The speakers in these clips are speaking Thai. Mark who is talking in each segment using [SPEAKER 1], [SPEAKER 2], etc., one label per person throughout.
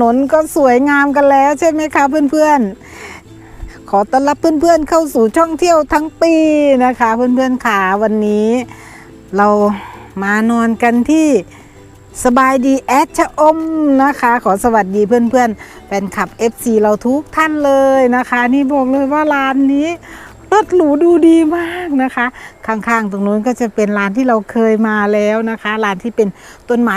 [SPEAKER 1] นถนนก็สวยงามกันแล้วใช่ไหมคะเพื่อนๆ ขอต้อนรับเพื่อนๆเข้าสู่ช่องเที่ยวทั้งปีนะคะ เพื่อนๆค่ะวันนี้ เรามานอนกันที่สบายดีแอดชะอมนะคะ ขอสวัสดีเพื่อนๆแฟนคลับ FC เราทุกท่านเลยนะคะ นี่บอกเลยว่าร้านนี้ รถหรูดูดีมากนะคะ ข้างๆ ตรงนู้นก็จะเป็นร้านที่เราเคยมาแล้วนะคะร้านที่เป็นต้นไม้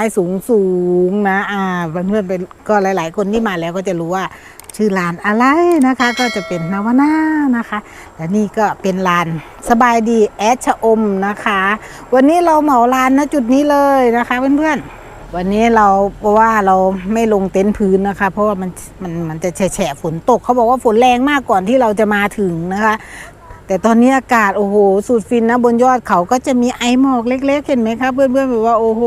[SPEAKER 1] สูงๆนะอ่าเพื่อนๆเป็นก็หลาย ๆ คนที่มาแล้วก็จะรู้ว่าชื่อร้านอะไรนะคะ ก็จะเป็นนาวนานะคะ และนี่ก็เป็นร้านสบายดีแอชอมนะคะ วันนี้เราเหมาร้านณจุดนี้เลยนะคะเพื่อนๆ วันนี้เราเพราะว่าเราไม่ลงเต็นท์พื้นนะคะ เพราะว่ามันมันมันจะแฉะฝนตกเขาบอกว่าฝนแรงมากก่อนที่เราจะมาถึงนะคะ แต่ตอนนี้อากาศโอ้โหสุดฟินนะบนยอดเขาก็จะมีไอหมอกเล็ก ๆ เห็นไหมครับเพื่อนๆแบบว่าโอ้โห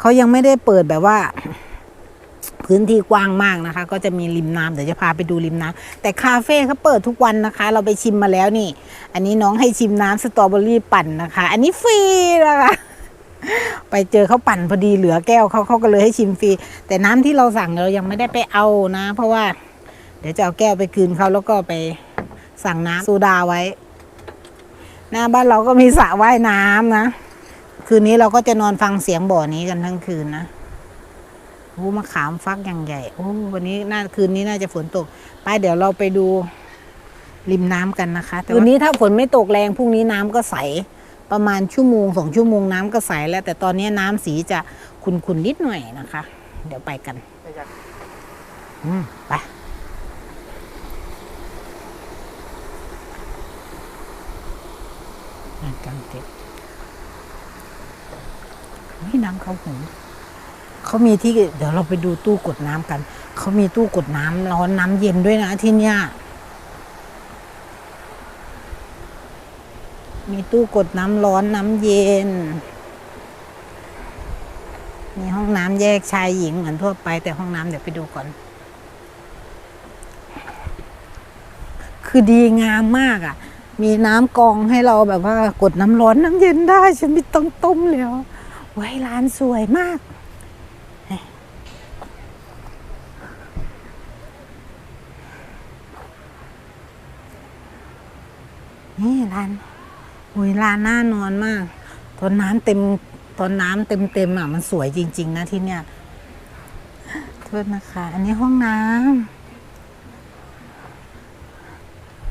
[SPEAKER 1] เขายังไม่ได้เปิดแบบว่า พื้นที่กว้างมากนะคะ ก็จะมีริมน้ำเดี๋ยวจะพาไปดูริมน้ำแต่คาเฟ่เขาเปิดทุกวันนะคะ เราไปชิมมาแล้วนี่ อันนี้น้องให้ชิมน้ำสตรอเบอรี่ปั่นนะคะ อันนี้ฟรีนะคะไปเจอเขาปั่นพอดีเหลือแก้วเขาเขาก็เลยให้ชิมฟรีแต่น้ำที่เราสั่งเรายังไม่ได้ไปเอานะ เพราะว่า เดี๋ยวจะเอาแก้วไปคืนเขาแล้วก็ไป สั่งน้ำโซดาไว้ หน้าบ้านเราก็มีสระว่ายน้ำนะ คืนนี้เราก็จะนอนฟังเสียงบ่อนี้กันทั้งคืนนะโอ้มะขามฟักอย่างใหญ่โอ้วันนี้น่าคืนนี้น่าจะฝนตก ไปเดี๋ยวเราไปดูริมน้ำกันนะคะแต่คืนนี้ถ้าฝนไม่ตกแรงพรุ่งนี้น้ำก็ใส ประมาณชั่วโมงสองชั่วโมงน้ำก็ใสแล้ว แต่ตอนนี้น้ำสีจะขุ่นๆนิดหน่อยนะคะ เดี๋ยวไปกันอืมไป งานกลางเต็นท์นี่น้ำเขาหูเขามีที่เดี๋ยวเราไปดูตู้กดน้ำกัน เขามีตู้กดน้ำร้อนน้ำเย็นด้วยนะที่เนี้ยมีตู้กดน้ำร้อนน้ำเย็น มีห้องน้ำแยกชายหญิงเหมือนทั่วไปแต่ห้องน้ำเดี๋ยวไปดูก่อน คือดีงามมากอะ่ะ มีน้ำกองให้เราแบบว่ากดน้ำร้อนน้ำเย็นได้ ฉันไม่ต้องต้มแล้วไว้ร้านสวยมาก นี่ร้านอุ้ยร้านน่านอนมาก ตอนน้ำเต็มตอนน้ำเต็มเต็มๆอะ มันสวยจริง ๆ นะที่เนี้ยโทษนะคะ อันนี้ห้องน้ำ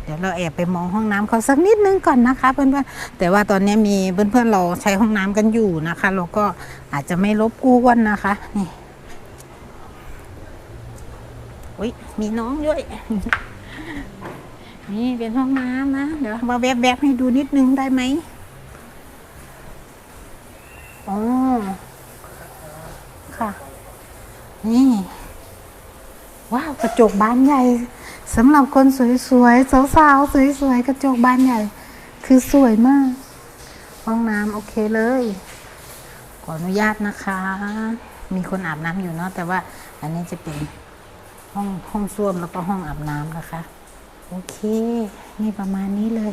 [SPEAKER 1] เดี๋ยวเราแอบไปมองห้องน้ำเขาสักนิดนึงก่อนนะคะ เพื่อนๆแต่ว่าตอนนี้มีเพื่อนๆเราใช้ห้องน้ำกันอยู่นะคะ เราก็อาจจะไม่รบกวนนะคะนี่อุ้ยมีน้องด้วยนี่เป็นห้องน้ำนะ เดี๋ยวมาแวบๆให้ดูนิดนึงได้ไหมอ๋อค่ะ นี่ ว้าว กระจกบานใหญ่ สำหรับคนสวยๆ สาวๆ สวยๆ กระจกบานใหญ่ คือสวยมาก ห้องน้ำโอเคเลย ขออนุญาตนะคะ มีคนอาบน้ำอยู่เนาะแต่ว่าอันนี้จะเป็นห้องห้องส้วมแล้วก็ห้องอาบน้ำนะคะ โอเค นี่ประมาณนี้เลย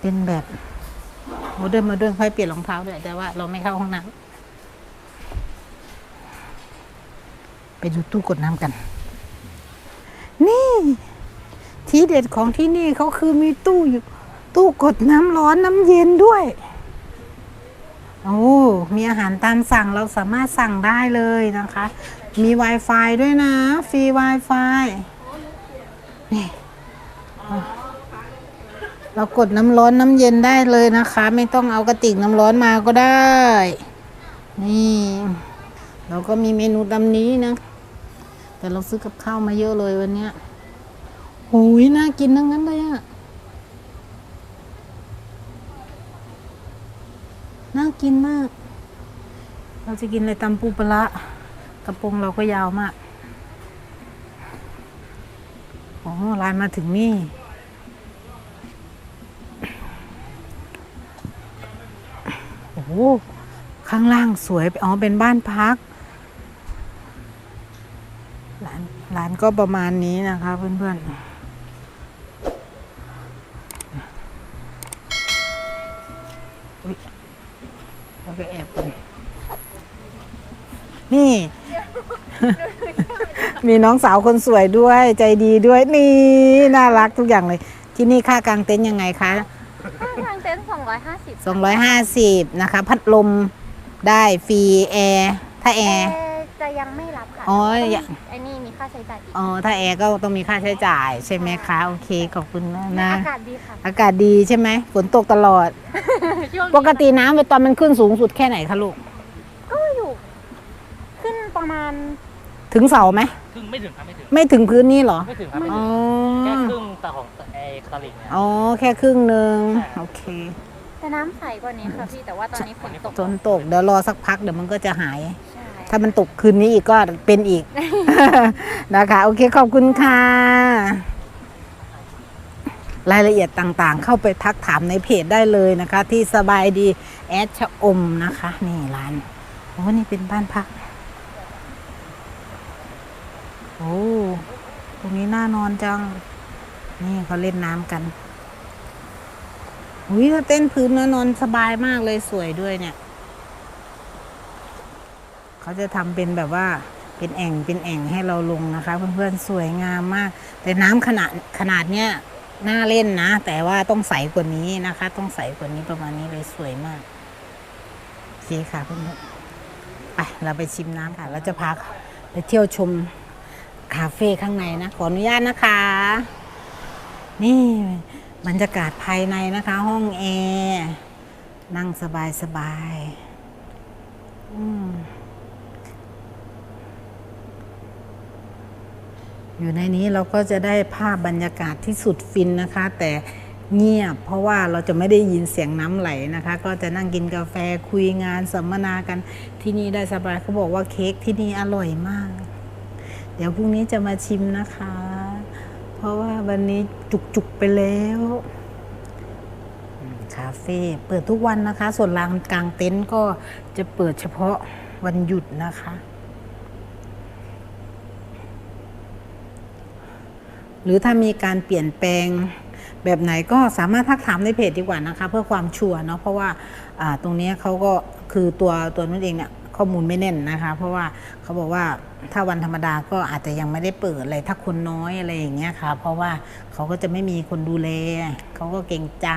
[SPEAKER 1] เป็นแบบโมเดิร์นโมเดิร์นค่อยเปลี่ยนรองเท้าด้วยแต่ว่าเราไม่เข้าห้องน้ำ ไปดูตู้กดน้ำกัน นี่ ที่เด็ดของที่นี่เขาคือมีตู้อยู่ตู้กดน้ำร้อนน้ำเย็นด้วยโอ้มีอาหารตามสั่งเราสามารถสั่งได้เลยนะคะ มี Wi-Fi ด้วยนะ ฟรี Wi-Fi นี่เรากดน้ำร้อนน้ำเย็นได้เลยนะคะ ไม่ต้องเอากระติกน้ำร้อนมาก็ได้ นี่ เราก็มีเมนูตามนี้นะ แต่เราซื้อกับข้าวมาเยอะเลยวันเนี้ยโอ้ยน่ากินทั้งนั้นเลยอะน่ากินมาก เราจะกินอะไรตำปูปลาร้ากระโปรงเราก็ยาวมากโอ้ร้านมาถึงนี่โอ้โหข้างล่างสวย อ๋อ เป็นบ้านพัก ร้านร้านก็ประมาณนี้นะคะ เพื่อนๆอุ๊ยเราไปแอบกันนี่ มีน้องสาวคนสวยด้วยใจดีด้วยนี่ น่ารักทุกอย่างเลย ที่นี่ค่ากางเต็นท์ยังไงคะ
[SPEAKER 2] ค่าทางเต็นท์250
[SPEAKER 1] 250นะคะ พัดลมได้ฟรีแอร์ถ้าแอ
[SPEAKER 2] แอ
[SPEAKER 1] ร์
[SPEAKER 2] ร์ จะยังไม่รับค่ะ
[SPEAKER 1] อ๋อ
[SPEAKER 2] ต้อง
[SPEAKER 1] อย่า
[SPEAKER 2] ไอ้นี่มีค่าใช้จ่ายอีก
[SPEAKER 1] อ๋อถ้าแอร์ก็ต้องมีค่าใช้จ่ายใช่ไหมคะโอเคขอบคุณมากนะ
[SPEAKER 2] อากาศดีค่ะ
[SPEAKER 1] อากาศดีใช่ไหมฝนตกตลอด
[SPEAKER 2] ช่วง
[SPEAKER 1] ปกติน้ำตอนมันขึ้นสูงสุดแค่ไหนคะลูก
[SPEAKER 2] ก็อยู่ ขึ้นประมาณ
[SPEAKER 1] ถึงเสาไหม
[SPEAKER 3] ครึ่งไม่ถึงครับไม่ถึง
[SPEAKER 1] ไม่ถึงพื้นนี่เหรอ
[SPEAKER 3] ไม่ถึงครับไม่
[SPEAKER 1] อ๋
[SPEAKER 3] ถึ
[SPEAKER 1] อ
[SPEAKER 3] งแค่ครึ่งแต่ของไอ้ตลิ่งเนี่ย
[SPEAKER 1] อ๋อ แค่ครึ่งหนึ่งโอเค
[SPEAKER 2] แต่น้ำใสกว่านี้ค่ะพี่แต่ว่าตอนนี้ฝนตก
[SPEAKER 1] ฝนตกเดี๋ยวรอสักพักเดี๋ยวมันก็จะหาย
[SPEAKER 2] ใช่
[SPEAKER 1] ถ้ามันตกคืนนี้อีกก็เป็นอีก นะคะ โอเคขอบคุณค่ะ รายละเอียดต่างๆ เข้าไปทักถามในเพจได้เลยนะคะ ที่สบายดีแอดชะอมนะคะ นี่ร้านโอ้นี่เป็นบ้านพัก โอ้ตรงนี้น่านอนจัง นี่เขาเล่นน้ำกันอุ้ยถ้าเต้นพื้นนะนอนสบายมากเลยสวยด้วยเนี่ย เขาจะทำเป็นแบบว่าเป็นแอ่งเป็นแอ่งให้เราลงนะคะ เพื่อนๆสวยงามมาก แต่น้ำขนาดขนาดเนี้ยน่าเล่นนะ แต่ว่าต้องใสกว่านี้นะคะ ต้องใสกว่านี้ประมาณนี้เลยสวยมากโอเคค่ะเพื่อนๆไปเราไปชิมน้ำค่ะเราจะพาไปเที่ยวชมคาเฟ่ข้างในนะขออนุญาตนะคะ นี่บรรยากาศภายในนะคะ ห้องแอร์นั่งสบายสบายอืม อยู่ในนี้เราก็จะได้ภาพบรรยากาศที่สุดฟินนะคะ แต่เงียบ เพราะว่าเราจะไม่ได้ยินเสียงน้ำไหลนะคะ ก็จะนั่งกินกาแฟคุยงานสัมมนากันที่นี่ได้สบายเขาบอกว่าเค้กที่นี่อร่อยมาก เดี๋ยวพรุ่งนี้จะมาชิมนะคะ เพราะว่าวันนี้จุกๆไปแล้วคาเฟ่เปิดทุกวันนะคะ ส่วนลานกลางเต็นท์ก็จะเปิดเฉพาะวันหยุดนะคะ หรือถ้ามีการเปลี่ยนแปลงแบบไหนก็สามารถทักถามในเพจดีกว่านะคะ เพื่อความชัวร์เนาะเพราะว่าตรงนี้เขาก็คือตัวตัวนั่นเองเนี่ยข้อมูลไม่แน่นนะคะ เพราะว่าเขาบอกว่าถ้าวันธรรมดาก็อาจจะยังไม่ได้เปิดอะไรถ้าคนน้อยอะไรอย่างเงี้ยค่ะ เพราะว่าเขาก็จะไม่มีคนดูแลเขาก็เกรงใจ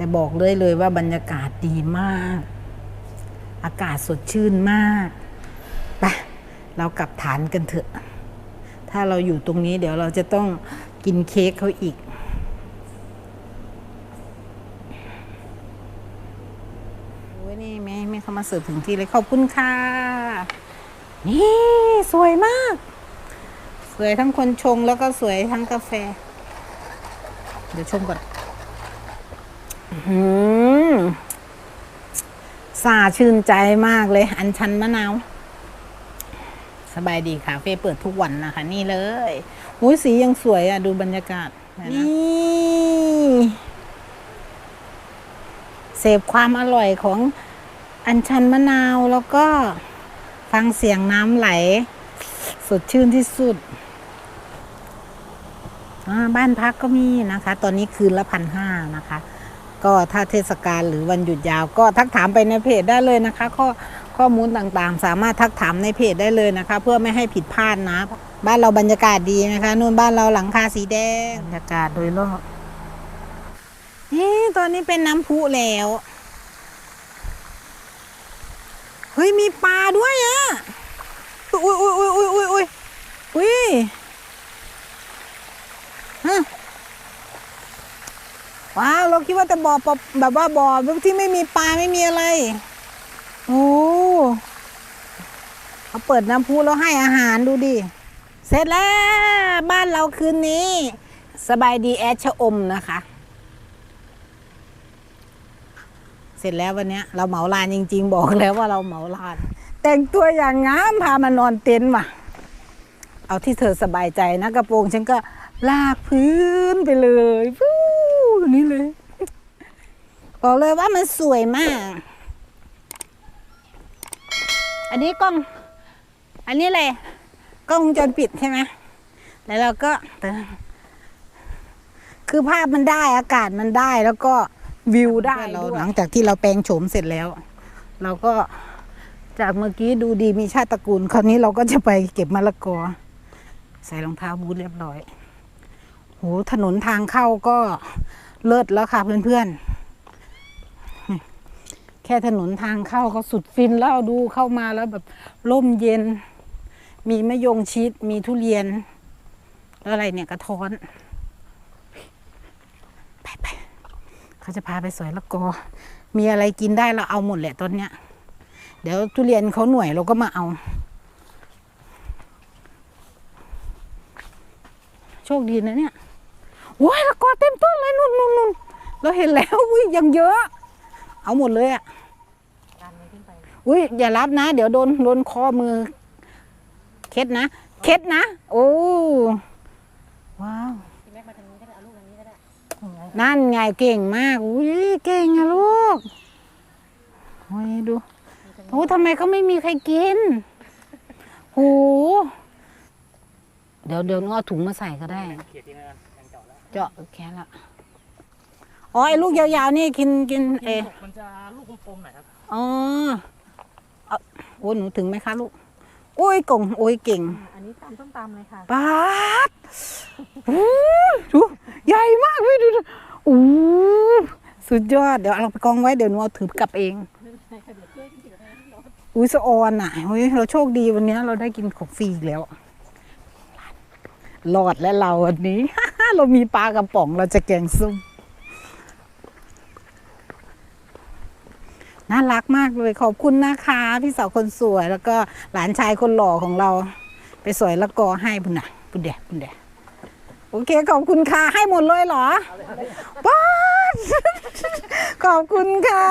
[SPEAKER 1] แต่บอกเลยเลยว่าบรรยากาศดีมาก อากาศสดชื่นมากไปเรากลับฐานกันเถอะ ถ้าเราอยู่ตรงนี้เดี๋ยวเราจะต้องกินเค้กเขาอีกโอ้ยนี่แม่แม่เขามาเสิร์ฟถึงที่เลยขอบคุณค่ะ นี่สวยมาก สวยทั้งคนชงแล้วก็สวยทั้งกาแฟ เดี๋ยวชมก่อน อื้อหือสาชื่นใจมากเลย อันชันมะนาว สบายดีคาเฟ่เปิดทุกวันนะคะ นี่เลยอุ้ยสียังสวยอะ ดูบรรยากาศ นี่เสพความอร่อยของอัญชันมะนาวแล้วก็ฟังเสียงน้ำไหล สดชื่นที่สุด บ้านพักก็มีนะคะ ตอนนี้คืนละพันห้านะคะ ก็ถ้าเทศกาลหรือวันหยุดยาว ก็ทักถามไปในเพจได้เลยนะคะ ข้อข้อมูลต่างๆ สามารถทักถามในเพจได้เลยนะคะ เพื่อไม่ให้ผิดพลาดนะ บ้านเราบรรยากาศดีนะคะนู่นบ้านเราหลังคาสีแดงบรรยากาศโดยรอบนี่ตอนนี้เป็นน้ำพุแล้วเฮ้ยมีปลาด้วยอะอุ้ยอุ้ยอุ้ยอุ้ยอุ้ยอุ้ยอุ้ยฮะ ว้าวเราคิดว่าแต่บ่อแบบว่าบ่อที่ไม่มีปลาไม่มีอะไร โอ้เขาเปิดน้ำพุแล้วให้อาหารดูดิ เสร็จแล้ว บ้านเราคืนนี้ สบายดีแอดชะอมนะคะ เสร็จแล้ววันนี้เราเหมาลานจริง ๆ บอกแล้วว่าเราเหมาลาน แต่งตัวอย่างงามพามานอนเต็นท์ว่ะ เอาที่เธอสบายใจนะกระโปรงฉันก็ลากพื้นไปเลย ฟู้นี่เลย บอกเลยว่ามันสวยมาก อันนี้กล้อง อันนี้เลยกล้องวงจรปิดใช่ไหมแล้วเราก็เติมคือภาพมันได้อากาศมันได้แล้วก็วิวได้เราหลังจากที่เราแปลงโฉมเสร็จแล้ว เราก็จากเมื่อกี้ดูดีมีชาติตระกูล คราวนี้เราก็จะไปเก็บมะละกอ ใส่รองเท้าบูทเรียบร้อยโหถนนทางเข้าก็ เลิศแล้วค่ะเพื่อนๆ แค่ถนนทางเข้าก็สุดฟินแล้วดูเข้ามาแล้วแบบร่มเย็น มีมะยงชิด มีทุเรียน แล้วอะไรเนี่ยกระท้อน ไปไปเขาจะพาไปสวยละกอ มีอะไรกินได้เราเอาหมดแหละตอนเนี้ย เดี๋ยวทุเรียนเขาหน่วยเราก็มาเอาโชคดีนะเนี่ย ว้ายละกอเต็มต้นเลยนุ่นนุ่นนุ่นเราเห็นแล้วอุ้ยยังเยอะ เอาหมดเลยอะ
[SPEAKER 2] การไม่ขึ้นไป
[SPEAKER 1] อุ้ยอย่ารับนะ เดี๋ยวโดนโดนคอมือ เคล็ดนะ เคล็ดนะ โอ้ว้าว
[SPEAKER 2] นั่นไง
[SPEAKER 1] เก่งมากอุ้ยเก่งอะลูกโอ้ยดูโอ้ทำไมเขาไม่มีใครกินโหเดี๋ยวเดี๋ยวน้องเอาถุงมาใส่ก็ได้
[SPEAKER 3] เขียดที่นั่น เจาะแล้ว
[SPEAKER 1] เจาะแค่ละอ๋อไอ้ลูกยาวๆนี่กินกินเออ
[SPEAKER 3] มันจะลูกกลมๆหน่อยครับ
[SPEAKER 1] อ๋อเอาโอ้หนูถึงไหมคะลูกโอ้ยกงโอ้ยเก่ง
[SPEAKER 2] อันนี้ตำต้มตำเลยค่ะ
[SPEAKER 1] ปาดอู้ดูใหญ่มากพี่ดูดูอู้สุดยอดเดี๋ยวเอาไปกองไว้เดี๋ยวหนูเอาถือกลับเองอุ้ยสะออนอะเฮ้ยเราโชคดีวันนี้เราได้กินของฟรีอีกแล้ว หลอดและเราวันนี้ เรามีปลากระป๋องเราจะแกงส้มน่ารักมากเลยขอบคุณนะคะ พี่สาวคนสวยแล้วก็หลานชายคนหล่อของเรา ไปสวยละกอให้บุญนะบุญเดะบุญเดะโอเค ขอบคุณค่ะ ให้หมดเลยเหรอป้าขอบคุณค่ะ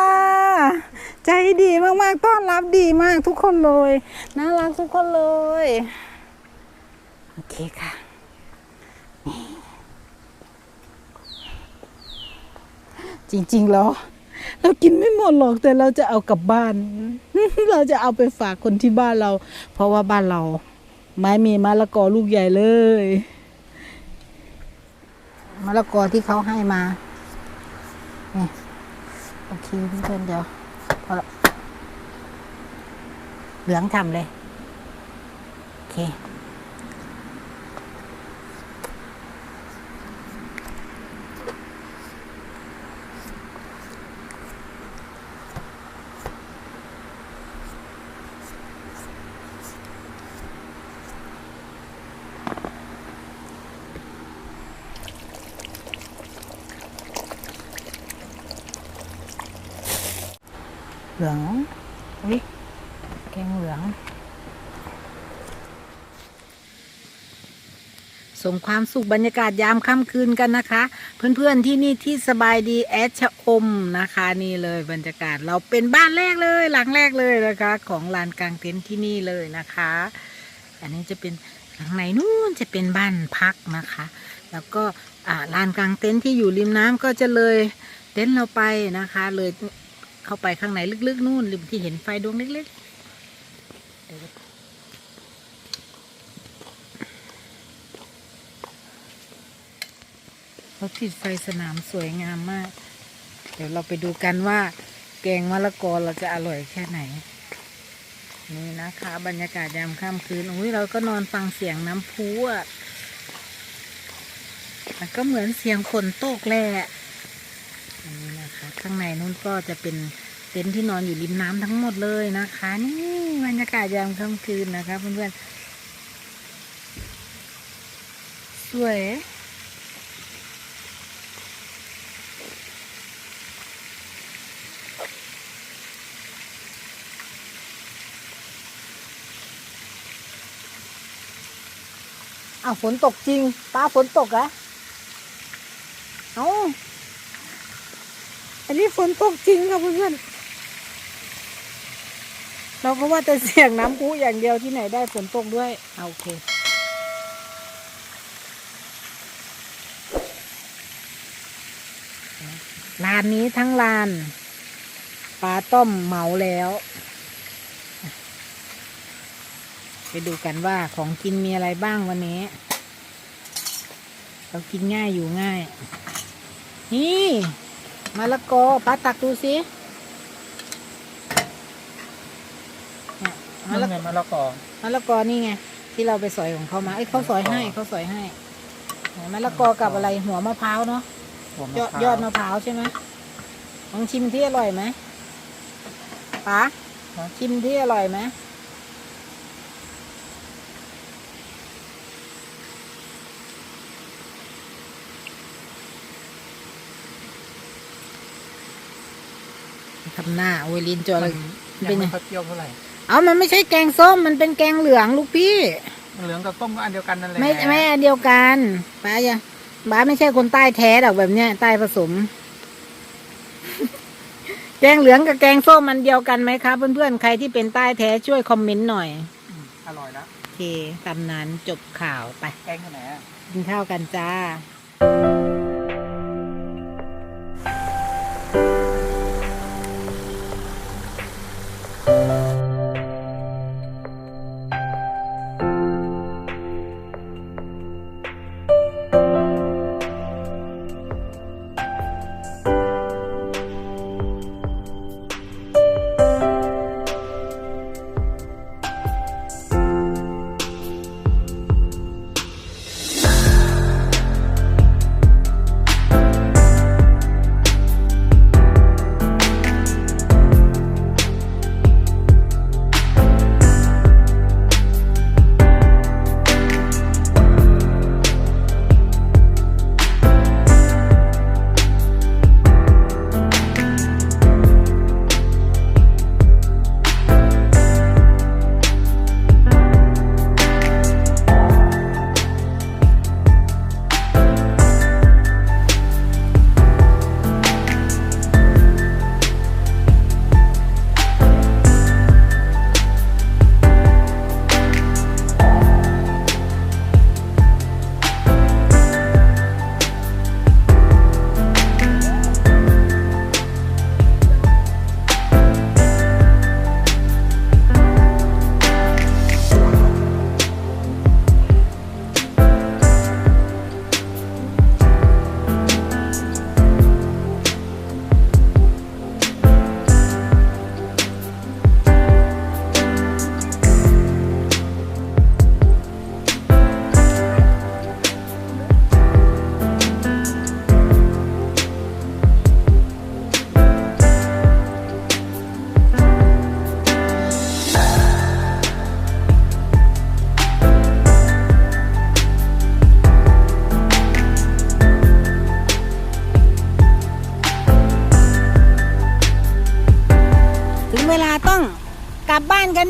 [SPEAKER 1] ใจดีมาก ๆ ต้อนรับดีมากทุกคนเลย น่ารักทุกคนเลย โอเคค่ะ จริงๆแล้วเรากินไม่หมดหรอกแต่เราจะเอากลับบ้าน เราจะเอาไปฝากคนที่บ้านเรา เพราะว่าบ้านเรา ไม้มีมะละกอลูกใหญ่เลยมะละกอที่เขาให้มานี่โอเคเพื่อนๆเดี๋ยวพอละเหลืองทำเลย โอเค เหลืองอุ้ยแกงเหลือง ส่งความสุขบรรยากาศยามค่ำคืนกันนะคะ เพื่อนๆที่นี่ที่สบายดีแอดชะอมนะคะนี่เลยบรรยากาศเราเป็นบ้านแรกเลยหลังแรกเลยนะคะ ของลานกลางเต็นท์ที่นี่เลยนะคะ อันนี้จะเป็นหลังไหนนู่นจะเป็นบ้านพักนะคะ แล้วก็ลานกลางเต็นท์ที่อยู่ริมน้ำก็จะเลยเต็นท์เราไปนะคะ เลยเข้าไปข้างในลึกๆนู่นริมที่เห็นไฟดวงเล็กๆเดี๋ยว เขาติดไฟสนามสวยงามมาก เดี๋ยวเราไปดูกันว่าแกงมะละกอเราจะอร่อยแค่ไหน นี่นะคะ บรรยากาศยามค่ำคืนอุ้ยเราก็นอนฟังเสียงน้ำพุอะมันก็เหมือนเสียงฝนตกแหละอันนี้นะคะ ข้างในนู้นก็จะเป็นเต็นท์ที่นอนอยู่ริมน้ำทั้งหมดเลยนะคะ นี่บรรยากาศยามค่ำคืนนะคะเพื่อนๆสวย อ้าวฝนตกจริงป้าฝนตกเหรอะเอาอันนี้ฝนตกจริงค่ะเพื่อนๆเราก็ว่าแต่เสียงน้ำพุอย่างเดียวที่ไหนได้ฝนตกด้วยเอาโอเคลานนี้ทั้งลานปลาต้มเหมาแล้ว ไปดูกันว่าของกินมีอะไรบ้างวันนี้ เรากินง่ายอยู่ง่าย นี่มะละกอป้าตักดูสิเนี่ยมะ
[SPEAKER 3] มัน
[SPEAKER 1] ละ
[SPEAKER 3] ไงมะละกอ
[SPEAKER 1] มะละกอนี่ไงที่เราไปสอยของเขามาเอ้ยเขาสอยให้เขาสอยให้มะละกอกับอะไรหัวมะพร้าวเนาะ
[SPEAKER 3] หัวมะ
[SPEAKER 1] ยอด
[SPEAKER 3] พร้าวย
[SPEAKER 1] อดมะพร้าวใช่ไหมลองชิมที่อร่อยไหมป๋าชิมที่อร่อยไหม หน้าโอ้ยลินจอ
[SPEAKER 3] มั
[SPEAKER 1] เล
[SPEAKER 3] น
[SPEAKER 1] ย
[SPEAKER 3] ยั
[SPEAKER 1] เป็น
[SPEAKER 3] ง
[SPEAKER 1] ไง
[SPEAKER 3] ไม่ค่อยเปรี้ยวเท่าไหร่
[SPEAKER 1] เอามันไม่ใช่แกงส้มมันเป็นแกงเหลืองลูกพี่
[SPEAKER 3] เหลืองกับต้มก็อันเดียวกันนั่นแหละ
[SPEAKER 1] ไม่ไม่อันเดียวกันป้าอย่าป้าไม่ใช่คนใต้แท้หรอกแบบเนี้ยใต้ผสม แกงเหลืองกับแกงส้มมันเดียวกันไหมครับเพื่อนๆใครที่เป็นใต้แท้ช่วยคอมเมนต์หน่อย
[SPEAKER 3] อืมอร่อยแล้ว
[SPEAKER 1] โอเคตำนานจบข่าวไป
[SPEAKER 3] แกงที่ไหนอะ
[SPEAKER 1] กินข้าวกันจ้า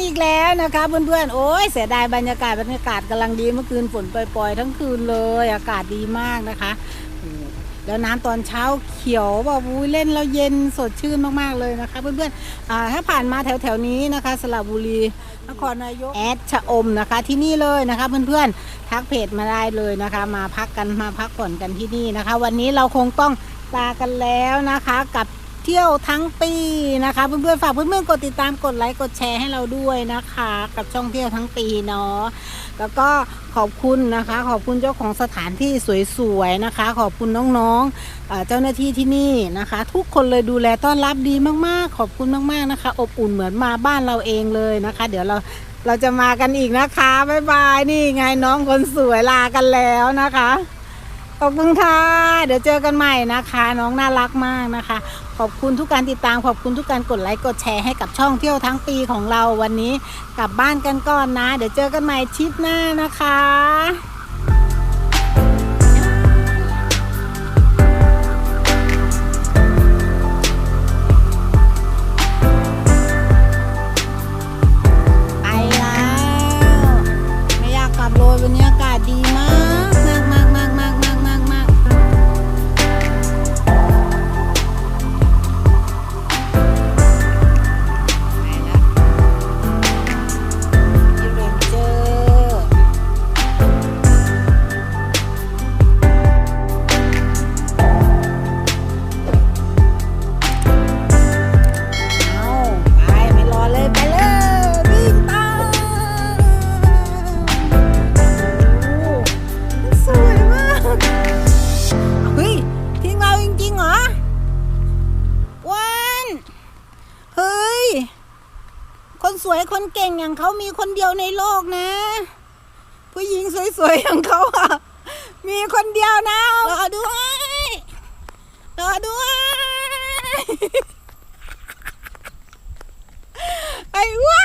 [SPEAKER 1] อีกแล้วนะคะเพื่อนๆ โอ้ยเสียดายบรรยากาศบรรยากาศกำลังดีเมื่อคืนฝนปล่อยๆ ทั้งคืนเลยอากาศดีมากนะคะโอ้แล้วน้ำตอนเช้าเขียวแบบอุ้ยเล่นแล้วเย็นสดชื่นมากๆเลยนะคะ เพื่อนๆอ่าถ้าผ่านมาแถวๆนี้นะคะ สระบุรีนครนายกแอดชะอมนะคะที่นี่เลยนะคะ เพื่อนๆทักเพจมาได้เลยนะคะ มาพักกันมาพักผ่อนกันที่นี่นะคะ วันนี้เราคงต้องลากันแล้วนะคะกับ เที่ยวทั้งปีนะคะเพื่อนๆฝากเพื่อนๆกดติดตามกดไลค์กดแชร์ให้เราด้วยนะคะ กับช่องเที่ยวทั้งปีเนาะแล้วก็ขอบคุณนะคะ ขอบคุณเจ้าของสถานที่สวยๆนะคะ ขอบคุณน้องๆเจ้าหน้าที่ที่นี่นะคะ ทุกคนเลยดูแลต้อนรับดีมากๆ ขอบคุณมากๆนะคะ อบอุ่นเหมือนมาบ้านเราเองเลยนะคะ เดี๋ยวเราเราจะมากันอีกนะคะบ๊ายบายนี่ไงน้องคนสวยลากันแล้วนะคะขอบคุณค่ะ เดี๋ยวเจอกันใหม่นะคะ น้องน่ารักมากนะคะ ขอบคุณทุกการติดตาม ขอบคุณทุกการกดไลค์กดแชร์ให้กับช่องเที่ยวทั้งปีของเราวันนี้ กลับบ้านกันก่อนนะ เดี๋ยวเจอกันใหม่ชิปหน้านะคะ เก่งอย่างเขามีคนเดียวในโลกนะ ผู้หญิงสวยๆอย่างเขาอะ มีคนเดียวนะรอด้วยรอด้วยไอ้ว้า